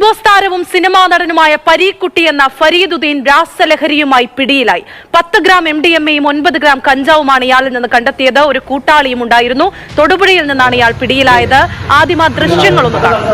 Boss താരവും cinema നടനുമായ പരീക്കുട്ടി എന്ന ഫരീദുദ്ദീൻ രാസലഹരിയുമായി പിടിയിലായി. പത്ത് ഗ്രാം എം ഡി എം എയും ഒൻപത് ഗ്രാം കഞ്ചാവുമാണ് ഇയാളിൽ നിന്ന് കണ്ടെത്തിയത്. ഒരു കൂട്ടാളിയും ഉണ്ടായിരുന്നു. തൊടുപുഴയിൽ നിന്നാണ് ഇയാൾ പിടിയിലായത്. ആദ്യം ആ ദൃശ്യങ്ങളൊന്ന് കാണാം.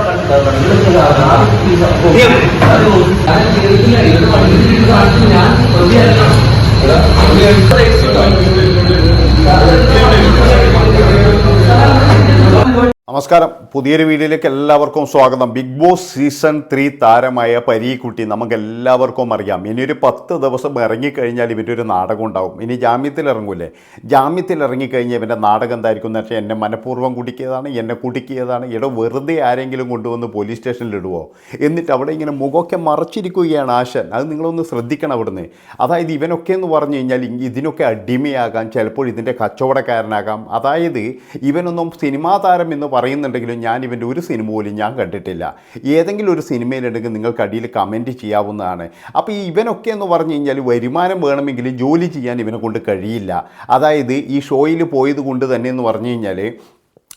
നമസ്കാരം. പുതിയൊരു വീഡിയോയിലേക്ക് എല്ലാവർക്കും സ്വാഗതം. ബിഗ് ബോസ് സീസൺ ത്രീ താരമായ പരീക്കുട്ടി നമുക്ക് എല്ലാവർക്കും അറിയാം. ഇനി ഒരു പത്ത് ദിവസം ഇറങ്ങിക്കഴിഞ്ഞാൽ ഇവന്റെ ഒരു നാടകം ഉണ്ടാകും ഇനി ജാമ്യത്തിൽ ഇറങ്ങൂലേ ജാമ്യത്തിൽ ഇറങ്ങിക്കഴിഞ്ഞാൽ ഇവന്റെ നാടകം എന്തായിരിക്കും എന്ന് വെച്ചാൽ എന്നെ മനഃപൂർവം കുടിക്കിയതാണ് എന്നെ കുടിക്കിയതാണ്. ഇവിടെ വെറുതെ ആരെങ്കിലും കൊണ്ടുവന്ന് പോലീസ് സ്റ്റേഷനിൽ ഇടുവോ? എന്നിട്ട് അവിടെ ഇങ്ങനെ മുഖമൊക്കെ മറച്ചിരിക്കുകയാണ് ആശൻ. അത് നിങ്ങളൊന്ന് ശ്രദ്ധിക്കണം അവിടുന്ന്. അതായത് ഇവനൊക്കെ എന്ന് പറഞ്ഞു കഴിഞ്ഞാൽ ഇതിനൊക്കെ അടിമയാകാം. ചിലപ്പോൾ ഇതിന്റെ കച്ചവടക്കാരനാകാം. അതായത് ഇവനൊന്നും സിനിമാ താരം എന്ന് പറയുന്നുണ്ടെങ്കിലും ഞാൻ ഇവന്റെ ഒരു സിനിമ പോലും ഞാൻ കണ്ടിട്ടില്ല. ഏതെങ്കിലും ഒരു സിനിമയിലുണ്ടെങ്കിൽ നിങ്ങൾക്ക് അടിയിൽ കമന്റ് ചെയ്യാവുന്നതാണ്. അപ്പോൾ ഈ ഇവനൊക്കെ എന്ന് പറഞ്ഞു കഴിഞ്ഞാൽ വരുമാനം വേണമെങ്കിൽ ജോലി ചെയ്യാൻ ഇവനെ കൊണ്ട് കഴിയില്ല. അതായത് ഈ ഷോയിൽ പോയത് കൊണ്ട് തന്നെ എന്ന് പറഞ്ഞു കഴിഞ്ഞാൽ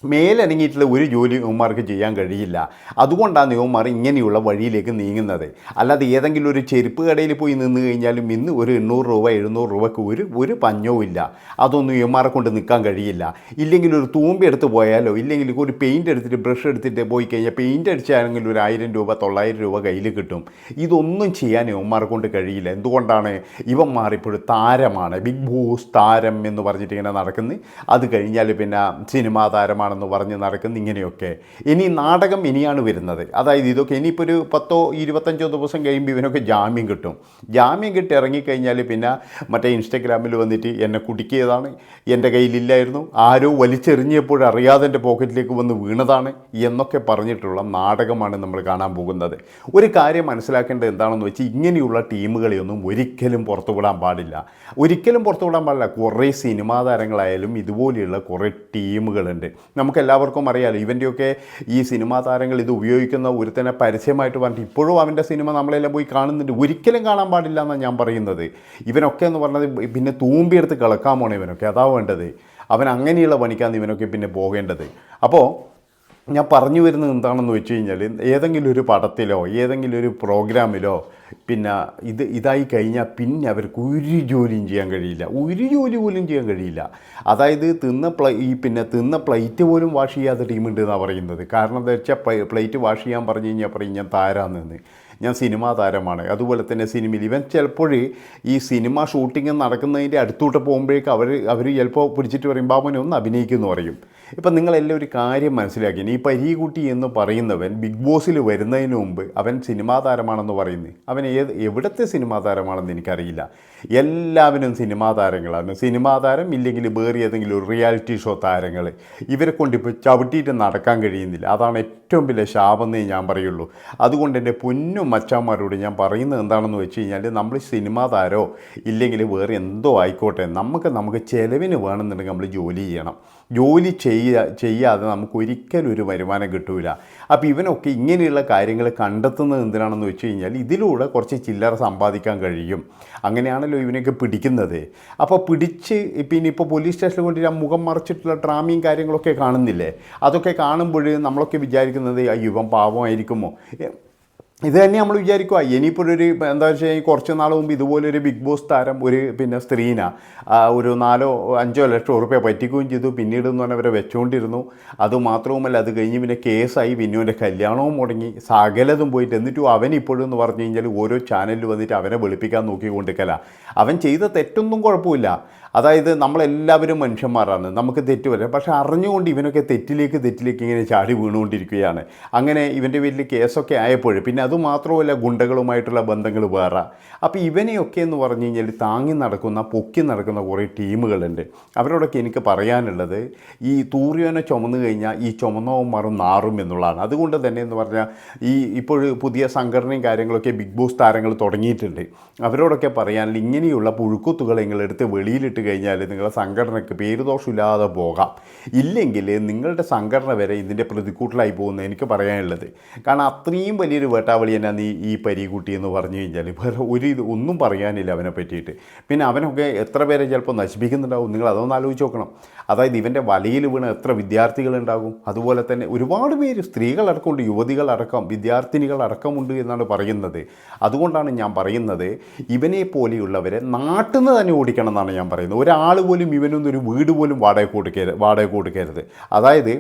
മേലനങ്ങിയിട്ടുള്ള ഒരു ജോലി യുവന്മാർക്ക് ചെയ്യാൻ കഴിയില്ല. അതുകൊണ്ടാണ് യുവന്മാർ ഇങ്ങനെയുള്ള വഴിയിലേക്ക് നീങ്ങുന്നത്. അല്ലാതെ ഏതെങ്കിലും ഒരു ചെരുപ്പ് കടയിൽ പോയി നിന്ന് കഴിഞ്ഞാലും ഇന്ന് ഒരു എണ്ണൂറ് രൂപ എഴുന്നൂറ് രൂപയ്ക്ക് ഒരു ഒരു പഞ്ഞവും ഇല്ല. അതൊന്നും യുവന്മാരെ കൊണ്ട് നിൽക്കാൻ കഴിയില്ല. ഇല്ലെങ്കിൽ ഒരു തൂമ്പി എടുത്ത് പോയാലോ ഇല്ലെങ്കിൽ ഒരു പെയിന്റ് എടുത്തിട്ട് ബ്രഷ് എടുത്തിട്ട് പോയി കഴിഞ്ഞാൽ പെയിന്റ് അടിച്ചാണെങ്കിൽ ഒരു ആയിരം രൂപ തൊള്ളായിരം രൂപ കയ്യിൽ കിട്ടും. ഇതൊന്നും ചെയ്യാൻ യുവന്മാരെ കൊണ്ട് കഴിയില്ല. എന്തുകൊണ്ടാണ് ഇവന്മാർ ഇപ്പോഴും താരമാണ്? ബിഗ് ബോസ് താരം എന്ന് പറഞ്ഞിട്ട് ഇങ്ങനെ നടക്കുന്നത് അത് കഴിഞ്ഞാൽ പിന്നെ സിനിമാ താരമാണെന്ന് പറഞ്ഞ് നടക്കുന്ന ഇങ്ങനെയൊക്കെ. ഇനി നാടകം ഇനിയാണ് വരുന്നത്. അതായത് ഇതൊക്കെ ഇനിയിപ്പോൾ ഒരു പത്തോ ഇരുപത്തഞ്ചോ ദിവസം കഴിയുമ്പോൾ ഇവനൊക്കെ ജാമ്യം കിട്ടും. ജാമ്യം കിട്ടി ഇറങ്ങിക്കഴിഞ്ഞാൽ പിന്നെ മറ്റേ ഇൻസ്റ്റഗ്രാമിൽ വന്നിട്ട് എന്നെ കുടുക്കിയതാണ്. എന്റെ കയ്യിലില്ലായിരുന്നു. ആരോ വലിച്ചെറിഞ്ഞപ്പോൾ അറിയാതെ എന്റെ പോക്കറ്റിലേക്ക് വന്ന് വീണതാണ് എന്നൊക്കെ പറഞ്ഞിട്ടുള്ള നാടകമാണ് നമ്മൾ കാണാൻ പോകുന്നത്. ഒരു കാര്യം മനസ്സിലാക്കേണ്ടത് എന്താണെന്ന് വെച്ചാൽ ഇങ്ങനെയുള്ള ടീമുകളെയൊന്നും ഒരിക്കലും പുറത്തുവിടാൻ പാടില്ല. ഒരിക്കലും പുറത്തുവിടാൻ പാടില്ല. കുറേ സിനിമാ താരങ്ങളായാലും ഇതുപോലെയുള്ള കുറേ ടീമുകളുണ്ട്. നമുക്ക് എല്ലാവർക്കും അറിയാലോ ഇവന്റെയൊക്കെ ഈ സിനിമാ താരങ്ങൾ ഇത് ഉപയോഗിക്കുന്ന ഒരുത്തനെ പരസ്യമായിട്ട് പറഞ്ഞിട്ട് ഇപ്പോഴും അവന്റെ സിനിമ നമ്മളെല്ലാം പോയി കാണുന്നുണ്ട്. ഒരിക്കലും കാണാൻ പാടില്ല എന്നാണ് ഞാൻ പറയുന്നത്. ഇവനൊക്കെ എന്ന് പറഞ്ഞത് പിന്നെ തൂമ്പിയെടുത്ത് കളക്കാൻ പോണേ ഇവനൊക്കെ. അതാ വേണ്ടത്. അവൻ അങ്ങനെയുള്ള പണിക്കാണ് ഇവനൊക്കെ പിന്നെ പോകേണ്ടത്. അപ്പോൾ ഞാൻ പറഞ്ഞു വരുന്നത് എന്താണെന്ന് വെച്ച് കഴിഞ്ഞാൽ ഏതെങ്കിലും ഒരു പടത്തിലോ ഏതെങ്കിലും ഒരു പ്രോഗ്രാമിലോ പിന്നെ ഇത് ഇതായി കഴിഞ്ഞാൽ പിന്നെ അവർക്ക് ഒരു ജോലിയും ചെയ്യാൻ കഴിയില്ല. ഒരു ജോലി പോലും ചെയ്യാൻ കഴിയില്ല. അതായത് തിന്ന പ്ലേ ഈ പിന്നെ തിന്ന പ്ലേറ്റ് പോലും വാഷ് ചെയ്യാത്ത ടീമുണ്ട് എന്നാണ് പറയുന്നത്. കാരണം എന്താ വെച്ചാൽ പ്ലേറ്റ് വാഷ് ചെയ്യാൻ പറഞ്ഞു കഴിഞ്ഞാൽ പറയും ഞാൻ താരാന്ന് ഞാൻ സിനിമാ താരമാണ്. അതുപോലെ തന്നെ സിനിമയിൽ ഇവൻ ചിലപ്പോൾ ഈ സിനിമ ഷൂട്ടിംഗ് നടക്കുന്നതിന്റെ അടുത്തോട്ട് പോകുമ്പോഴേക്ക് അവർ അവർ ചിലപ്പോൾ പിടിച്ചിട്ട് പറയും ബാബുനെ ഒന്ന് അഭിനയിക്കുമെന്ന് പറയും. ഇപ്പം നിങ്ങളെല്ലാം ഒരു കാര്യം മനസ്സിലാക്കി. ഈ പരീകുട്ടി എന്ന് പറയുന്നവൻ ബിഗ് ബോസിൽ വരുന്നതിന് മുമ്പ് അവൻ സിനിമാ താരമാണെന്ന് പറയുന്നത് അവൻ ഏത് എവിടുത്തെ സിനിമാ താരമാണെന്ന് എനിക്കറിയില്ല. എല്ലാവരും സിനിമാ താരങ്ങളാണ്. സിനിമാ താരം ഇല്ലെങ്കിൽ വേറെ ഏതെങ്കിലും റിയാലിറ്റി ഷോ താരങ്ങൾ. ഇവരെ കൊണ്ട് ഇപ്പോൾ ചവിട്ടിയിട്ട് നടക്കാൻ കഴിയുന്നില്ല. അതാണ് ഏറ്റവും വലിയ ശാപമെന്നേ ഞാൻ പറയുള്ളൂ. അതുകൊണ്ട് എന്റെ പൊന്നും മച്ചാന്മാരോട് ഞാൻ പറയുന്നത് എന്താണെന്ന് വെച്ച് കഴിഞ്ഞാൽ നമ്മൾ സിനിമാ താരോ ഇല്ലെങ്കിൽ വേറെ എന്തോ ആയിക്കോട്ടെ നമുക്ക് നമുക്ക് ചിലവിന് വേണമെന്നുണ്ടെങ്കിൽ നമ്മൾ ജോലി ചെയ്യണം. ജോലി ചെയ്യുക ചെയ്യാതെ നമുക്ക് ഒരിക്കലും ഒരു വരുമാനം കിട്ടൂല. അപ്പോൾ ഇവനൊക്കെ ഇങ്ങനെയുള്ള കാര്യങ്ങൾ കണ്ടെത്തുന്നത് എന്തിനാണെന്ന് വെച്ച് കഴിഞ്ഞാൽ ഇതിലൂടെ കുറച്ച് ചില്ലറ സമ്പാദിക്കാൻ കഴിയും. അങ്ങനെയാണല്ലോ ഇവനെയൊക്കെ പിടിക്കുന്നത്. അപ്പോൾ പിടിച്ച് പിന്നെ ഇപ്പോൾ പോലീസ് സ്റ്റേഷനിൽ കൊണ്ട് മുഖം മറച്ചിട്ടുള്ള ഡ്രാമയും കാര്യങ്ങളൊക്കെ കാണുന്നില്ലേ? അതൊക്കെ കാണുമ്പോൾ നമ്മളൊക്കെ വിചാരിക്കുന്നത് "ആ, ഇവൻ പാവമായിരിക്കുമോ? ഇത് തന്നെ നമ്മൾ വിചാരിക്കുക ഇനിയിപ്പോൾ ഒരു എന്താ വെച്ച് കഴിഞ്ഞാൽ കുറച്ച് നാൾ മുമ്പ് ഇതുപോലൊരു ബിഗ് ബോസ് താരം ഒരു പിന്നെ സ്ത്രീന ഒരു നാലോ അഞ്ചോ ലക്ഷം ഉറുപ്പ്യ പറ്റിക്കുകയും ചെയ്തു. പിന്നീട് എന്ന് പറഞ്ഞാൽ അവരെ വെച്ചുകൊണ്ടിരുന്നു അതുമാത്രവുമല്ല അത് കഴിഞ്ഞ് പിന്നെ കേസായി. പിന്നെ അവന്റെ കല്യാണവും മുടങ്ങി. സകലതും പോയിട്ട് എന്നിട്ടും അവൻ ഇപ്പോഴും എന്ന് പറഞ്ഞു കഴിഞ്ഞാൽ ഓരോ ചാനലിൽ വന്നിട്ട് അവനെ വെളുപ്പിക്കാൻ നോക്കിക്കൊണ്ടിരിക്കല. അവൻ ചെയ്ത തെറ്റൊന്നും കുഴപ്പമില്ല. അതായത് നമ്മളെല്ലാവരും മനുഷ്യന്മാരാണ്. നമുക്ക് തെറ്റ് വരാം പക്ഷെ അറിഞ്ഞുകൊണ്ട് ഇവനൊക്കെ തെറ്റിലേക്ക് തെറ്റിലേക്ക് ഇങ്ങനെ ചാടി വീണുകൊണ്ടിരിക്കുകയാണ്. അങ്ങനെ ഇവന്റെ വീട്ടിൽ കേസൊക്കെ ആയപ്പോൾ പിന്നെ അതുമാത്രമല്ല ഗുണ്ടകളുമായിട്ടുള്ള ബന്ധങ്ങൾ വേറെ. അപ്പോൾ ഇവനെയൊക്കെ എന്ന് പറഞ്ഞു കഴിഞ്ഞാൽ താങ്ങി നടക്കുന്ന പൊക്കി നടക്കുന്ന കുറേ ടീമുകളുണ്ട്. അവരോടൊക്കെ എനിക്ക് പറയാനുള്ളത് ഈ തൂറിയോനെ ചുമന്നു കഴിഞ്ഞാൽ ഈ ചുമന്നവും മറും നാറും എന്നുള്ളതാണ്. അതുകൊണ്ട് തന്നെ എന്ന് പറഞ്ഞാൽ ഈ ഇപ്പോൾ പുതിയ സംഘടനയും കാര്യങ്ങളൊക്കെ ബിഗ് ബോസ് താരങ്ങൾ തുടങ്ങിയിട്ടുണ്ട്. അവരോടൊക്കെ പറയാനുള്ള ഇങ്ങനെയുള്ള പുഴുക്കുത്തുകൾ നിങ്ങളെടുത്ത് വെളിയിലിട്ട് കഴിഞ്ഞാൽ നിങ്ങളുടെ സംഘടനയ്ക്ക് പേരുദോഷമില്ലാതെ പോകാം. ഇല്ലെങ്കിൽ നിങ്ങളുടെ സംഘടന വരെ ഇതിന്റെ പ്രതിക്കൂട്ടിലായി പോകുന്ന എനിക്ക് പറയാനുള്ളത്. കാരണം അത്രയും വലിയൊരു വേട്ടാവളി തന്നെ നീ ഈ പരീക്കുട്ടി എന്ന് പറഞ്ഞു കഴിഞ്ഞാൽ വേറെ ഒരു ഇത് ഒന്നും പറയാനില്ല അവനെ പറ്റിയിട്ട്. പിന്നെ അവനൊക്കെ എത്ര പേരെ ചിലപ്പോൾ നശിപ്പിക്കുന്നുണ്ടാവും? നിങ്ങൾ അതൊന്ന് ആലോചിച്ച് നോക്കണം. അതായത് ഇവന്റെ വലയിൽ വീണ എത്ര വിദ്യാർത്ഥികളുണ്ടാകും? അതുപോലെ തന്നെ ഒരുപാട് പേര് സ്ത്രീകളടക്കമുണ്ട് യുവതികളടക്കം വിദ്യാർത്ഥിനികളടക്കമുണ്ട് എന്നാണ് പറയുന്നത്. അതുകൊണ്ടാണ് ഞാൻ പറയുന്നത് ഇവനെ പോലെയുള്ളവരെ നാട്ടിൽ നിന്ന് തന്നെ ഓടിക്കണം എന്നാണ് ഞാൻ പറയുന്നത്. ഒരാൾ പോലും ഇവനൊന്നും ഒരു വീട് പോലും വാടക കൊടുക്കരുത് വാടക കൊടുക്കരുത്. അതായത്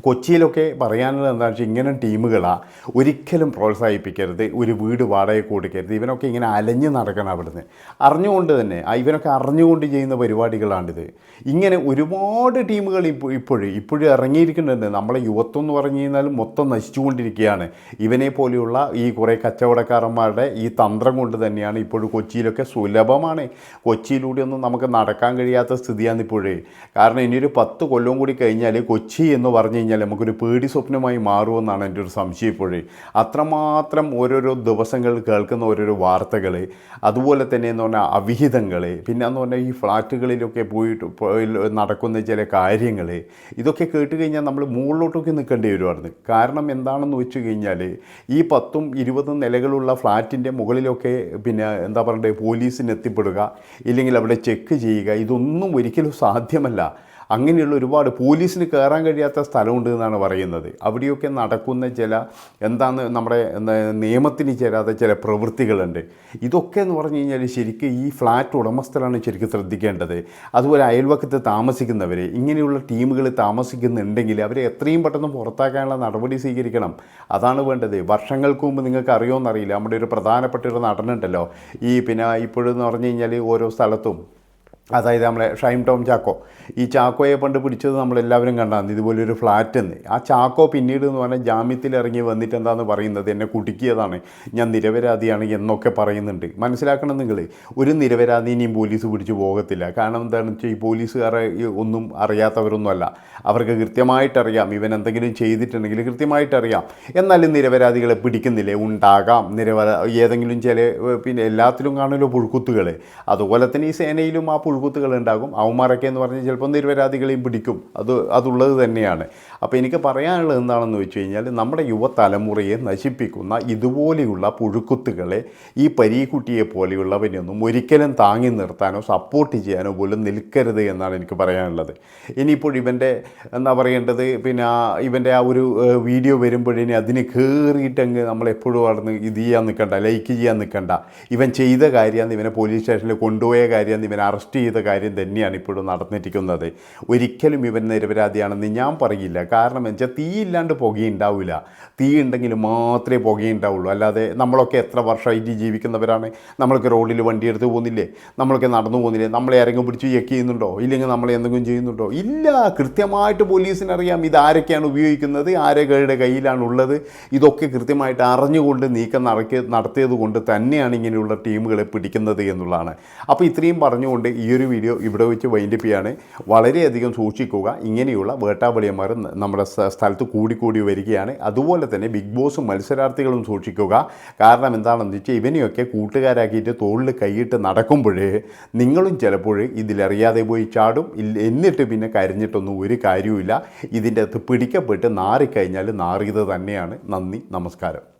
കൊച്ചിയിലൊക്കെ പറയാനുള്ളത് എന്താണെന്ന് വെച്ചാൽ ഇങ്ങനെ ടീമുകളാണ് ഒരിക്കലും പ്രോത്സാഹിപ്പിക്കരുത് ഒരു വീട് വാടക കൊടുക്കരുത് ഇവനൊക്കെ ഇങ്ങനെ അലഞ്ഞു നടക്കണം അവിടുന്ന് അറിഞ്ഞുകൊണ്ട് തന്നെ ഇവനൊക്കെ അറിഞ്ഞുകൊണ്ട് ചെയ്യുന്ന പരിപാടികളാണിത്. ഇങ്ങനെ ഒരുപാട് ടീമുകൾ ഇപ്പോൾ ഇപ്പോഴും ഇപ്പോഴും ഇറങ്ങിയിരിക്കുന്നുണ്ട്. നമ്മളെ യുവത്വം എന്ന് പറഞ്ഞു കഴിഞ്ഞാൽ മൊത്തം നശിച്ചുകൊണ്ടിരിക്കുകയാണ്. ഇവനെ പോലെയുള്ള ഈ കുറേ കച്ചവടക്കാരന്മാരുടെ ഈ തന്ത്രം കൊണ്ട് തന്നെയാണ് ഇപ്പോഴും കൊച്ചിയിലൊക്കെ സുലഭമാണ്. കൊച്ചിയിലൂടെയൊന്നും നമുക്ക് നടക്കാൻ കഴിയാത്ത സ്ഥിതിയാണ് ഇപ്പോഴേ കാരണം ഇനിയൊരു പത്ത് കൊല്ലം കൂടി കഴിഞ്ഞാൽ കൊച്ചി എന്ന് പറഞ്ഞു കഴിഞ്ഞാൽ നമുക്കൊരു പേടി സ്വപ്നമായി മാറുമെന്നാണ് എന്റെ ഒരു സംശയം ഇപ്പോഴേ. അത്രമാത്രം ഓരോരോ ദിവസങ്ങൾ കേൾക്കുന്ന ഓരോരോ വാർത്തകൾ അതുപോലെ തന്നെ എന്ന് പറഞ്ഞാൽ അവിഹിതങ്ങൾ പിന്നെ എന്ന് പറഞ്ഞാൽ ഈ ഫ്ലാറ്റുകളിലൊക്കെ പോയിട്ട് പോയി നടക്കുന്ന ചില കാര്യങ്ങൾ ഇതൊക്കെ കേട്ട് കഴിഞ്ഞാൽ നമ്മൾ മുകളിലോട്ടൊക്കെ നിൽക്കേണ്ടി വരുമായിരുന്നു കാരണം എന്താണെന്ന് വെച്ച് കഴിഞ്ഞാൽ ഈ പത്തും ഇരുപതും നിലകളുള്ള ഫ്ലാറ്റിന്റെ മുകളിലൊക്കെ പിന്നെ എന്താ പറയണ്ടേ പോലീസിന് എത്തിപ്പെടുക ഇല്ലെങ്കിൽ അവിടെ ചെക്ക് ചെയ്യുക ഇതൊന്നും ഒരിക്കലും സാധ്യമല്ല. അങ്ങനെയുള്ള ഒരുപാട് പോലീസിന് കയറാൻ കഴിയാത്ത സ്ഥലമുണ്ട് എന്നാണ് പറയുന്നത്. അവിടെയൊക്കെ നടക്കുന്ന ചില എന്താണ് നമ്മുടെ നിയമത്തിന് ചേരാത്ത ചില പ്രവൃത്തികളുണ്ട്. ഇതൊക്കെ എന്ന് പറഞ്ഞു കഴിഞ്ഞാൽ ശരിക്കും ഈ ഫ്ലാറ്റ് ഉടമസ്ഥരാണ് ശരിക്കും ശ്രദ്ധിക്കേണ്ടത്. അതുപോലെ അയൽവക്കത്ത് താമസിക്കുന്നവർ ഇങ്ങനെയുള്ള ടീമുകൾ താമസിക്കുന്നുണ്ടെങ്കിൽ അവരെ എത്രയും പെട്ടെന്ന് പുറത്താക്കാനുള്ള നടപടി സ്വീകരിക്കണം. അതാണ് വേണ്ടത്. വർഷങ്ങൾക്ക് മുമ്പ് നിങ്ങൾക്ക് അറിയുമെന്നറിയില്ല നമ്മുടെ ഒരു പ്രധാനപ്പെട്ട ഒരു നടനുണ്ടല്ലോ. ഈ പിന്നെ ഇപ്പോഴെന്ന് പറഞ്ഞു കഴിഞ്ഞാൽ ഓരോ സ്ഥലത്തും അതായത് നമ്മളെ ഷൈം ടോം ചാക്കോ. ഈ ചാക്കോയെ പണ്ട് പിടിച്ചത് നമ്മളെല്ലാവരും കണ്ടാണ്. ഇതുപോലൊരു ഫ്ലാറ്റ് എന്ന്. ആ ചാക്കോ പിന്നീട് എന്ന് പറഞ്ഞാൽ ജാമ്യത്തിൽ ഇറങ്ങി വന്നിട്ട് എന്താണെന്ന് പറയുന്നത്? എന്നെ കുടുക്കിയതാണ്. ഞാൻ നിരപരാധിയാണ് എന്നൊക്കെ പറയുന്നുണ്ട്. മനസ്സിലാക്കണം നിങ്ങൾ ഒരു ഇനിയും പോലീസ് പിടിച്ചു പോകത്തില്ല. കാരണം എന്താണെന്ന് വെച്ചാൽ ഈ പോലീസുകാരെ ഒന്നും അറിയാത്തവരൊന്നുമല്ല. അവർക്ക് കൃത്യമായിട്ടറിയാം. ഇവൻ എന്തെങ്കിലും ചെയ്തിട്ടുണ്ടെങ്കിൽ കൃത്യമായിട്ടറിയാം. എന്നാലും നിരപരാധികളെ പിടിക്കുന്നില്ലേ? ഉണ്ടാകാം. നിരപരാ ഏതെങ്കിലും ചില പിന്നെ എല്ലാത്തിലും കാണുമല്ലോ പുഴുക്കുത്തുകൾ അതുപോലെ തന്നെ ഈ സേനയിലും ആ പുഴുക്കുത്തുകൾ ഉണ്ടാകും അവന്മാരൊക്കെ എന്ന് പറഞ്ഞാൽ ചിലപ്പോൾ നിരപരാധികളെയും പിടിക്കും. അത് അതുള്ളത് തന്നെയാണ്. അപ്പോൾ എനിക്ക് പറയാനുള്ളത് എന്താണെന്ന് വെച്ച് കഴിഞ്ഞാൽ നമ്മുടെ യുവതലമുറയെ നശിപ്പിക്കുന്ന ഇതുപോലെയുള്ള പുഴുക്കുത്തുകളെ ഈ പരീക്കുട്ടിയെ പോലെയുള്ളവനെയൊന്നും ഒരിക്കലും താങ്ങി നിർത്താനോ സപ്പോർട്ട് ചെയ്യാനോ പോലും നിൽക്കരുത് എന്നാണ് എനിക്ക് പറയാനുള്ളത്. ഇനിയിപ്പോൾ ഇവന്റെ എന്താ പറയേണ്ടത്? പിന്നെ ഇവന്റെ ആ ഒരു വീഡിയോ വരുമ്പോഴേ അതിന് കയറിയിട്ടങ്ങ് നമ്മളെപ്പോഴും അവിടുന്ന് ഇത് ചെയ്യാൻ നിൽക്കണ്ട ലൈക്ക് ചെയ്യാൻ നിൽക്കണ്ട. ഇവൻ ചെയ്ത കാര്യമാണ് ഇവനെ പോലീസ് സ്റ്റേഷനിൽ കൊണ്ടുപോയ കാര്യമാണ് ഇവനെ അറസ്റ്റ് ചെയ്ത കാര്യം തന്നെയാണ് ഇപ്പോഴും നടന്നിരിക്കുന്നത്. ഒരിക്കലും ഇവൻ നിരപരാധിയാണെന്ന് ഞാൻ പറയില്ല. കാരണം എന്ന് വെച്ചാൽ തീ ഇല്ലാണ്ട് പുകയുണ്ടാവില്ല. തീ ഉണ്ടെങ്കിൽ മാത്രമേ പുകയുണ്ടാവുള്ളൂ. അല്ലാതെ നമ്മളൊക്കെ എത്ര വർഷമായിട്ട് ജീവിക്കുന്നവരാണ്? നമ്മളൊക്കെ റോഡിൽ വണ്ടി എടുത്ത് പോകുന്നില്ലേ? നമ്മളൊക്കെ നടന്നു പോകുന്നില്ലേ? നമ്മളെ ആരെങ്കിലും പിടിച്ച് ചെക്ക് ചെയ്യുന്നുണ്ടോ? ഇല്ലെങ്കിൽ നമ്മളെ എന്തെങ്കിലും ചെയ്യുന്നുണ്ടോ? ഇല്ല. കൃത്യമായിട്ട് പോലീസിനറിയാം ഇത് ആരൊക്കെയാണ് ഉപയോഗിക്കുന്നത് ആരൊക്കെയുടെ കയ്യിലാണുള്ളത് ഇതൊക്കെ കൃത്യമായിട്ട് അറിഞ്ഞുകൊണ്ട് നീക്കം നടക്കിയ നടത്തിയത് കൊണ്ട് തന്നെയാണ് ഇങ്ങനെയുള്ള ടീമുകളെ പിടിക്കുന്നത് എന്നുള്ളതാണ്. അപ്പോൾ ഇത്രയും പറഞ്ഞുകൊണ്ട് ഈ ഒരു വീഡിയോ ഇവിടെ വെച്ച് വൈൻഡപ്പ് ചെയ്യാണ്. വളരെയധികം സൂക്ഷിക്കുക. ഇങ്ങനെയുള്ള വേട്ടാവളിയന്മാർ നമ്മുടെ സ്ഥ- സ്ഥലത്ത് കൂടിക്കൂടി വരികയാണ്. അതുപോലെ തന്നെ ബിഗ് ബോസും മത്സരാർത്ഥികളും സൂക്ഷിക്കുക. കാരണം എന്താണെന്ന് വെച്ചാൽ ഇവനെയൊക്കെ കൂട്ടുകാരാക്കിയിട്ട് തോളിൽ കൈയിട്ട് നടക്കുമ്പോൾ നിങ്ങളും ചിലപ്പോൾ ഇതിലറിയാതെ പോയി ചാടും. എന്നിട്ട് പിന്നെ കരഞ്ഞിട്ടൊന്നും ഒരു കാര്യവുമില്ല. ഇതിന്റെ അകത്ത് പിടിക്കപ്പെട്ട് നാറിക്കഴിഞ്ഞാൽ നാറിയത് തന്നെയാണ്. നന്ദി നമസ്കാരം.